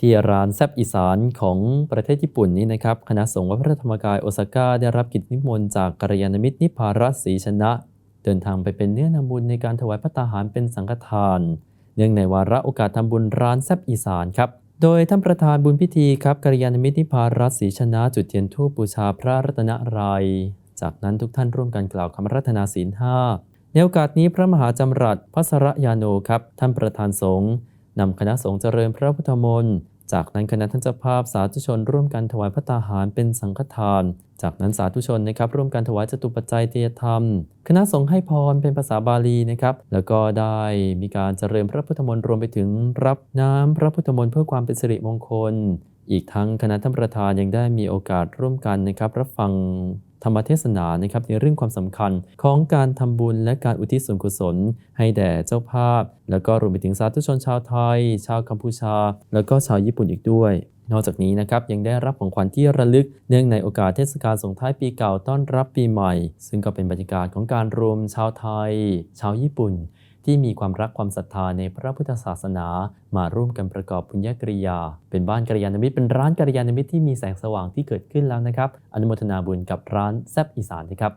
ที่ร้านแซบอีสานของประเทศญี่ปุ่นนี้นะครับ คณะสงฆ์วัดพระธรรมกายโอซาก้าได้รับกิจนิมนต์จากกัลยาณมิตรนิพพารัตน์ศรีชนะ เดินทางไปเป็นเนื้อนำบุญในการถวายพระตาหารเป็นสังฆทาน เนื่องในวาระโอกาสทำบุญร้านแซบอีสานครับ โดยท่านประธานบุญพิธีครับกัลยาณมิตรนิพพารัตน์ศรีชนะ จุดเทียนธูปบูชาพระรัตนตรัยจากนั้นทุกท่านร่วมกันกล่าวคำรัตนาศีลห้าในโอกาสนี้พระมหาจำรัดพระสรยาโนครับท่านประธานสงฆ์ นำคณะสงฆ์เจริญพระพุทธมนต์ จากนั้นคณะท่านเจ้าภาพสาธุชนร่วมกันถวายพระตาหารเป็นสังฆทาน จากนั้นสาธุชนนะครับร่วมกันถวายจตุปัจจัยเตียธรรม คณะสงฆ์ให้พรเป็นภาษาบาลีนะครับ แล้วก็ได้มีการเจริญพระพุทธมนต์รวมไปถึงรับน้ำพระพุทธมนต์เพื่อความเป็นสิริมงคล อีกทั้งคณะท่านประธานยังได้มีโอกาสร่วมกันนะครับ รับฟังธรรมเทศนานะครับในเรื่องความสำคัญของการทำบุญและการอุทิศส่วนกุศล ให้แด่เจ้าภาพ แล้วก็รวมไปถึงสาธุชนชาวไทย ชาวกัมพูชา แล้วก็ชาวญี่ปุ่นอีกด้วย นอกจากนี้นะครับยังได้รับของขวัญที่ระลึกเนื่องในโอกาสเทศกาลส่งท้ายปีเก่าต้อนรับปีใหม่ ซึ่งก็เป็นบรรยากาศของการรวมชาวไทย ชาวญี่ปุ่น ที่มีความรักความศรัทธาในพระพุทธศาสนา มาร่วมกันประกอบบุญญกริยา เป็นบ้านกัลยาณมิตรเป็นร้านกัลยาณมิตรที่มีแสงสว่างที่เกิดขึ้นแล้วนะครับอนุโมทนาบุญกับร้านแซบอีสานนะครับ